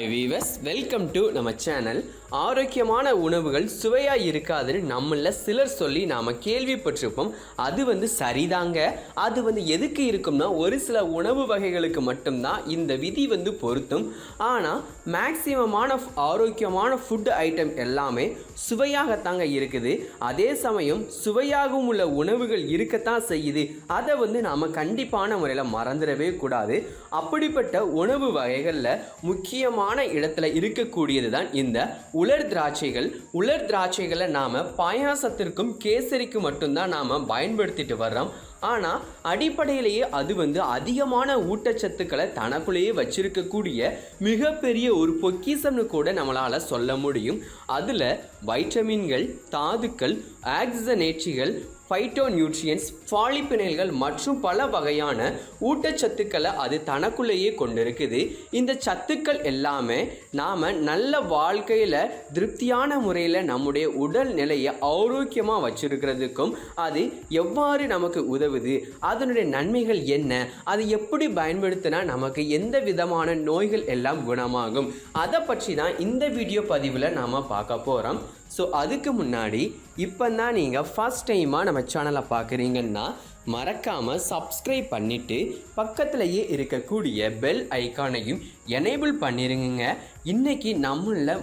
Hi viewers welcome to நம்ம channel ஆரோக்கியமான உணவுகள் சுவையாக இருக்காதுன்னு நம்மள சிலர் சொல்லி நாம் கேள்விப்பட்டிருப்போம். அது வந்து சரிதாங்க. அது வந்து எதுக்கு இருக்கும்னா ஒரு சில உணவு வகைகளுக்கு மட்டும்தான் இந்த விதி வந்து பொருத்தும். ஆனால் மேக்சிமமான ஆரோக்கியமான ஃபுட் ஐட்டம் எல்லாமே சுவையாகத்தாங்க இருக்குது. அதே சமயம் சுவையாகவும் உள்ள உணவுகள் இருக்கத்தான் செய்யுது. அதை வந்து நாம் கண்டிப்பான முறையில் மறந்துடவே கூடாது. அப்படிப்பட்ட உணவு வகைகளில் முக்கியமான இடத்துல இருக்கக்கூடியது தான் இந்த உலர் திராட்சைகள். உலர் திராட்சைகளை நாம் பாயாசத்திற்கும் கேசரிக்கும் மட்டும்தான் நாம் பயன்படுத்திட்டு வர்றோம். ஆனால் அடிப்படையிலேயே அது வந்து அதிகமான ஊட்டச்சத்துக்களை தனக்குள்ளேயே வச்சிருக்கக்கூடிய மிகப்பெரிய ஒரு பொக்கிசம்னு கூட நம்மளால் சொல்ல முடியும். அதில் வைட்டமின்கள் தாதுக்கள் ஆக்சிஜனேற்றிகள் ஃபைட்டோ நியூட்ரியன்ஸ் பாலிப்பினைல்கள் மற்றும் பல வகையான ஊட்டச்சத்துக்களை அது தனக்குள்ளேயே கொண்டிருக்குது. இந்த சத்துக்கள் எல்லாமே நாம் நல்ல வாழ்க்கையில் திருப்தியான முறையில் நம்முடைய உடல் நிலையை ஆரோக்கியமாக வச்சிருக்கிறதுக்கும் அது எவ்வாறு நமக்கு உதவுது? அதனுடைய நன்மைகள் என்ன? அது எப்படி பயன்படுத்தினா நமக்கு எந்த விதமான நோய்கள் எல்லாம் குணமாகும்? அதை பற்றி தான் இந்த வீடியோ பதிவில் நாம் பார்க்க போகிறோம் ஸோ அதுக்கு முன்னாடி இப்போ தான் நீங்கள் ஃபஸ்ட் டைமாக நம்ம சேனலை பார்க்குறீங்கன்னா மறக்காமல் சப்ஸ்கிரைப் பண்ணிவிட்டு பக்கத்துலேயே இருக்கக்கூடிய பெல் ஐக்கானையும் எனேபிள் பண்ணிருங்க இன்றைக்கி நம்மள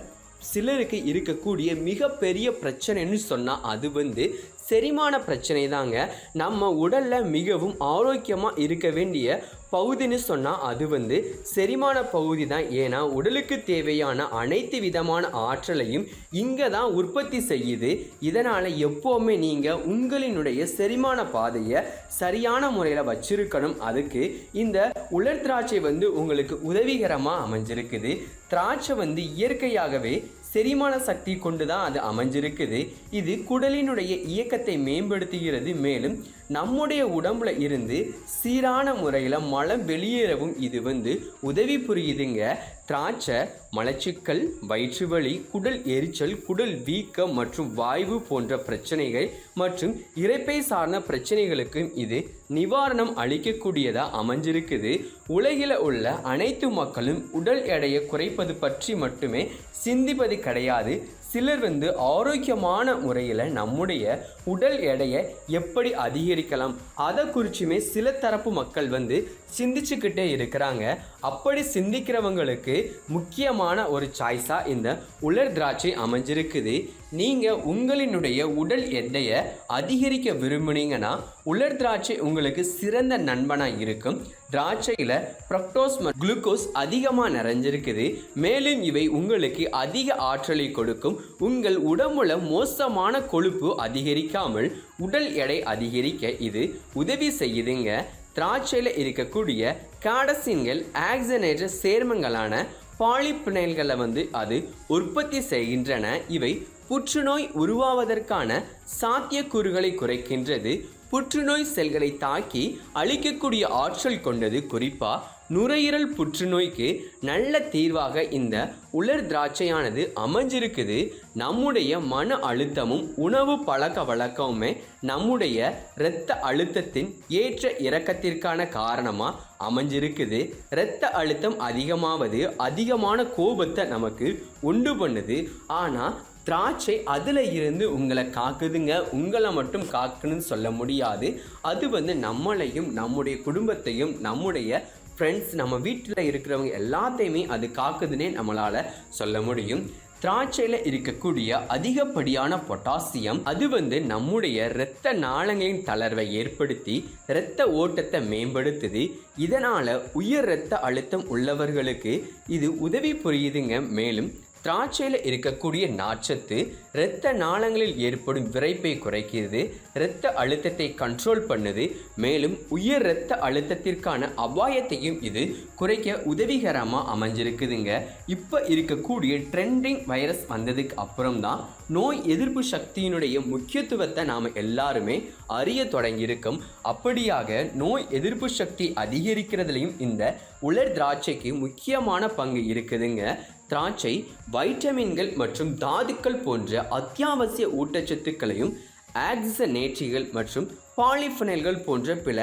சிலருக்கு இருக்கக்கூடிய மிகப்பெரிய பிரச்சனைன்னு சொன்னால் அது வந்து செரிமான பிரச்சனை தாங்க நம்ம உடலில் மிகவும் ஆரோக்கியமாக இருக்க வேண்டிய பகுதின்னு சொன்னால் அது வந்து செரிமான பகுதி தான் ஏன்னா உடலுக்கு தேவையான அனைத்து விதமான ஆற்றலையும் இங்கே தான் உற்பத்தி செய்யுது. இதனால் எப்போவுமே நீங்கள் உங்களினுடைய செரிமான பாதையை சரியான முறையில் வச்சிருக்கணும். அதுக்கு இந்த உலர் திராட்சை வந்து உங்களுக்கு உதவிகரமாக அமைஞ்சிருக்குது. திராட்சை வந்து இயற்கையாகவே செரிமான சக்தி கொண்டு தான் அது அமைஞ்சிருக்குது. இது குடலினுடைய இயக்கத்தை மேம்படுத்துகிறது. மேலும் நம்முடைய உடம்புல இருந்து சீரான முறையில் மலம் வெளியேறவும் இது வந்து உதவி புரியுதுங்க. திராட்சை மலச்சிக்கல் வயிற்று வலி குடல் எரிச்சல் குடல் வீக்கம் மற்றும் வாய்வு போன்ற பிரச்சனைகள் மற்றும் இறப்பை சார்ந்த பிரச்சனைகளுக்கும் இது நிவாரணம் அளிக்கக்கூடியதாக அமைஞ்சிருக்குது. உலகில் உள்ள அனைத்து மக்களும் உடல் எடையை குறைப்பது பற்றி மட்டுமே சிந்திப்பது கிடையாது. சிலர் வந்து ஆரோக்கியமான முறையில் நம்முடைய உடல் எடையை எப்படி அதிகரிக்கலாம்? அதை குறிச்சுமே சில தரப்பு மக்கள் வந்து சிந்திச்சுக்கிட்டே இருக்கிறாங்க. அப்படி சிந்திக்கிறவங்களுக்கு முக்கியமான ஒரு சாய்ஸாக இந்த உலர் திராட்சை அமைஞ்சிருக்குது. நீங்கள் உங்களினுடைய உடல் எடையை அதிகரிக்க விரும்புனீங்கன்னா உலர் திராட்சை உங்களுக்கு சிறந்த நண்பனாக இருக்கும். திராட்சையில் ஃப்ரக்டோஸ் குளுக்கோஸ் அதிகமாக நிறைஞ்சிருக்குது. மேலும் இவை உங்களுக்கு அதிக ஆற்றலை கொடுக்கும். உங்கள் உடம்புல மோசமான கொழுப்பு அதிகரிக்காமல் உடல் எடை அதிகரிக்க இது உதவி செய்யுதுங்க. திராட்சையில் இருக்கக்கூடிய காடசின்கள் ஆக்சனேற்ற சேர்மங்களான பாலிப்பினைல்களை வந்து அது உற்பத்தி செய்கின்றன. இவை புற்றுநோய் உருவாவதற்கான சாத்தியக்கூறுகளை குறைக்கின்றது. புற்றுநோய் செல்களை தாக்கி அழிக்கக்கூடிய ஆற்றல் கொண்டது குறிப்பாக நுரையீரல் புற்றுநோய்க்கு நல்ல தீர்வாக இந்த உலர் திராட்சையானது அமைஞ்சிருக்குது. நம்முடைய மன அழுத்தமும் உணவு பழக்க வழக்கமுமே நம்முடைய இரத்த அழுத்தத்தின் ஏற்ற இறக்கத்திற்கான காரணமாக அமைஞ்சிருக்குது. இரத்த அழுத்தம் அதிகமாவது அதிகமான கோபத்தை நமக்கு உண்டு பண்ணுது. ஆனால் திராட்சை அதில் இருந்து உங்களை காக்குதுங்க. உங்களை மட்டும் காக்குன்னு சொல்ல முடியாது. அது வந்து நம்மளையும் நம்முடைய குடும்பத்தையும் நம்முடைய ஃப்ரெண்ட்ஸ் நம்ம வீட்டில் இருக்கிறவங்க எல்லாத்தையுமே அது காக்குதுன்னே நம்மளால் சொல்ல முடியும். திராட்சையில் இருக்கக்கூடிய அதிகப்படியான பொட்டாசியம் அது வந்து நம்முடைய இரத்த நாளங்களின் தளர்வை ஏற்படுத்தி இரத்த ஓட்டத்தை மேம்படுத்துது. இதனால் உயர் இரத்த அழுத்தம் உள்ளவர்களுக்கு இது உதவி புரியுதுங்க. மேலும் திராட்சையில் இருக்கக்கூடிய நார்ச்சத்து இரத்த நாளங்களில் ஏற்படும் விரைப்பை குறைக்கிறது இரத்த அழுத்தத்தை கண்ட்ரோல் பண்ணுது மேலும் உயர் இரத்த அழுத்தத்திற்கான அபாயத்தையும் இது குறைக்க உதவிகரமாக அமைஞ்சிருக்குதுங்க. இப்போ இருக்கக்கூடிய ட்ரெண்டிங் வைரஸ் வந்ததுக்கு அப்புறம் தான் நோய் எதிர்ப்பு சக்தியினுடைய முக்கியத்துவத்தை நாம் எல்லாருமே அறிய தொடங்கியிருக்கோம். அப்படியாக நோய் எதிர்ப்பு சக்தி அதிகரிக்கிறதுலையும் இந்த உலர் திராட்சைக்கு முக்கியமான பங்கு இருக்குதுங்க. திராட்சை வைட்டமின்கள் மற்றும் தாதுக்கள் போன்ற அத்தியாவசிய ஊட்டச்சத்துக்களையும் ஆக்சிசனேற்றிகள் மற்றும் பாலிஃபனைல்கள் போன்ற பிற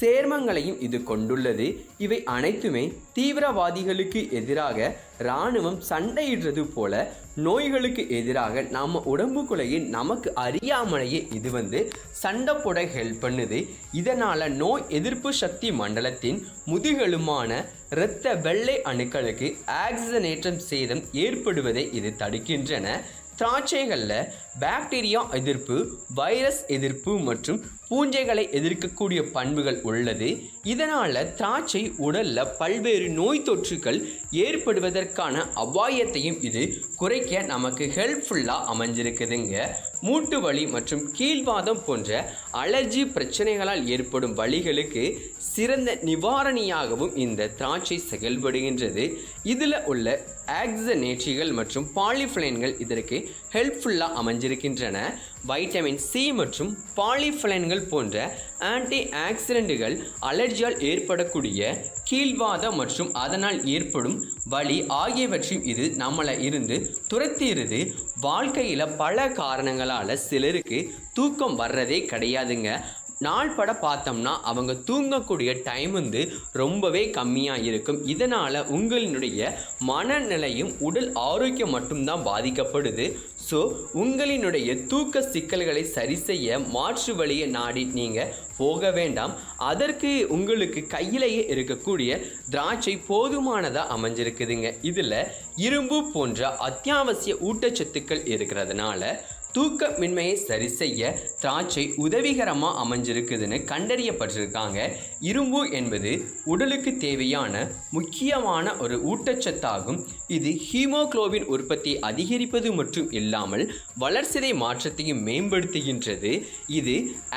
சேர்மங்களையும் இது கொண்டுள்ளது. இவை அனைத்துமே தீவிரவாதிகளுக்கு எதிராக இராணுவம் சண்டையிடுறது போல நோய்களுக்கு எதிராக நம்ம உடம்புக்குள்ளேயே நமக்கு அறியாமலேயே இது வந்து சண்டை போட ஹெல்ப் பண்ணுது. இதனால் நோய் எதிர்ப்பு சக்தி மண்டலத்தின் முதுகெலுமான இரத்த வெள்ளை அணுக்களுக்கு ஆக்சிஜனேற்றம் சேதம் ஏற்படுவதை இது தடுக்கின்றன. திராட்சைகளில் பாக்டீரியா எதிர்ப்பு வைரஸ் எதிர்ப்பு மற்றும் பூஞ்சைகளை எதிர்க்கக்கூடிய பண்புகள் உள்ளது. இதனால் திராட்சை உடலில் பல்வேறு நோய் தொற்றுகள் ஏற்படுவதற்கான அபாயத்தையும் இது குறைக்க நமக்கு ஹெல்ப்ஃபுல்லாக அமைஞ்சிருக்குதுங்க. மூட்டு வலி மற்றும் கீழ்வாதம் போன்ற அலர்ஜி பிரச்சனைகளால் ஏற்படும் வழிகளுக்கு சிறந்த நிவாரணியாகவும் இந்த திராட்சை செயல்படுகின்றது. இதில் உள்ள ஆக்சனேற்றிகள் மற்றும் பாலிஃபிளைன்கள் இதற்கு ஹெல்ப்ஃபுல்லாக அமைஞ்சிருக்கின்றன. வைட்டமின் சி மற்றும் பாலிஃபிளைன்கள் போன்ற ஆன்டி ஆக்சிடென்ட்டுகள் அலர்ஜியால் ஏற்படக்கூடிய கீழ்வாதம் மற்றும் அதனால் ஏற்படும் வலி ஆகியவற்றையும் இது நம்மளை இருந்து துரத்திடுது வாழ்க்கையில் பல காரணங்களால் சிலருக்கு தூக்கம் வர்றதே கிடையாதுங்க. நாள் பட பார்த்தோம்னா அவங்க தூங்கக்கூடிய டைம் வந்து ரொம்பவே கம்மியாக இருக்கும். இதனால் உங்களினுடைய மனநிலையும் உடல் ஆரோக்கியம் மட்டும்தான் பாதிக்கப்படுது. ஸோ உங்களினுடைய தூக்க சிக்கல்களை சரி செய்ய மாற்று வழியை நாடி நீங்கள் போக வேண்டாம். அதற்கு உங்களுக்கு கையிலேயே இருக்கக்கூடிய திராட்சை போதுமானதாக அமைஞ்சிருக்குதுங்க. இதில் இரும்பு போன்ற அத்தியாவசிய ஊட்டச்சத்துக்கள் இருக்கிறதுனால தூக்கமின்மையை சரி செய்ய திராட்சை உதவிகரமாக அமைஞ்சிருக்குதுன்னு கண்டறியப்பட்டிருக்காங்க. இரும்பு என்பது உடலுக்கு தேவையான முக்கியமான ஒரு ஊட்டச்சத்தாகும். இது ஹீமோகுளோபின் உற்பத்தி அதிகரிப்பது மட்டும் இல்லாமல் வளர்சிதை மாற்றத்தையும் மேம்படுத்துகின்றது. இது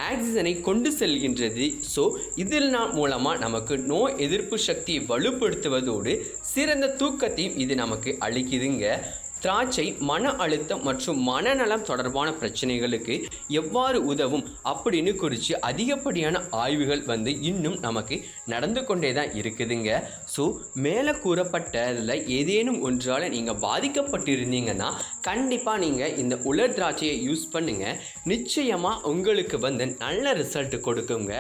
ஆக்சிஜனை கொண்டு செல்கின்றது. ஸோ இதில் மூலமாக நமக்கு நோய் எதிர்ப்பு சக்தியை வலுப்படுத்துவதோடு சிறந்த தூக்கத்தையும் இது நமக்கு அளிக்குதுங்க. திராட்சை மன அழுத்தம் மற்றும் மனநலம் தொடர்பான பிரச்சனைகளுக்கு எவ்வாறு உதவும் அப்படின்னு குறித்து அதிகப்படியான ஆய்வுகள் வந்து இன்னும் நமக்கு நடந்து கொண்டே தான் இருக்குதுங்க. ஸோ மேலே கூறப்பட்டதில் ஏதேனும் ஒன்றால் நீங்கள் பாதிக்கப்பட்டிருந்தீங்கன்னா கண்டிப்பாக நீங்கள் இந்த உலர் திராட்சையை யூஸ் பண்ணுங்கள் நிச்சயமாக உங்களுக்கு வந்து நல்ல ரிசல்ட் கொடுக்குங்க.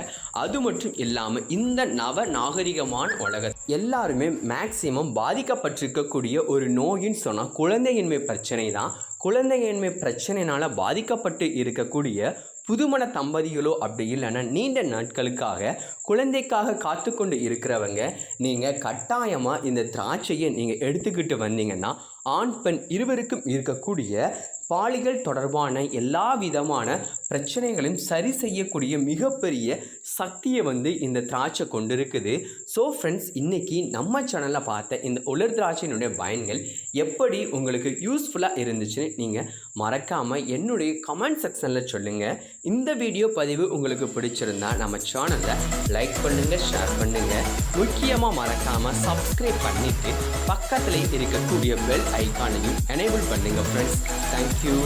அது மட்டும் இல்லாமல் இந்த நவ நாகரிகமான உலகம் எல்லாருமே மேக்சிமம் பாதிக்கப்பட்டிருக்கக்கூடிய ஒரு நோயின்னு சொன்னால் குழந்தை குழந்தையின்மை பிரச்சனை தான் குழந்தையின்மை பிரச்சனைனால் பாதிக்கப்பட்டு இருக்கக்கூடிய புதுமண தம்பதிகளோ அப்படி இல்லைன்னா நீண்ட நாட்களுக்காக குழந்தைக்காக காத்து கொண்டு இருக்கிறவங்க நீங்கள் கட்டாயமாக இந்த திராட்சையை நீங்கள் எடுத்துக்கிட்டு வந்தீங்கன்னா ஆண் பெண் இருவருக்கும் இருக்கக்கூடிய பாலிகள் தொடர்பான எல்லா விதமான பிரச்சனைகளையும் சரி செய்யக்கூடிய மிகப்பெரிய சக்தியை வந்து இந்த திராட்சை கொண்டிருக்குது. ஸோ ஃப்ரெண்ட்ஸ் இன்றைக்கி நம்ம சேனலில் பார்த்த இந்த உலர் திராட்சையினுடைய பயன்கள் எப்படி உங்களுக்கு யூஸ்ஃபுல்லாக இருந்துச்சுன்னு நீங்கள் மறக்காமல் என்னுடைய கமெண்ட் செக்ஷனில் சொல்லுங்கள் இந்த வீடியோ பதிவு உங்களுக்கு பிடிச்சிருந்தா நம்ம சேனலை லைக் பண்ணுங்கள் ஷேர் பண்ணுங்கள் முக்கியமாக மறக்காமல் சப்ஸ்கிரைப் பண்ணிவிட்டு பக்கத்தில் இருக்கக்கூடிய பெல் ஐக்கானையும் எனேபிள் பண்ணுங்கள் ஃப்ரெண்ட்ஸ் தேங்க்யூ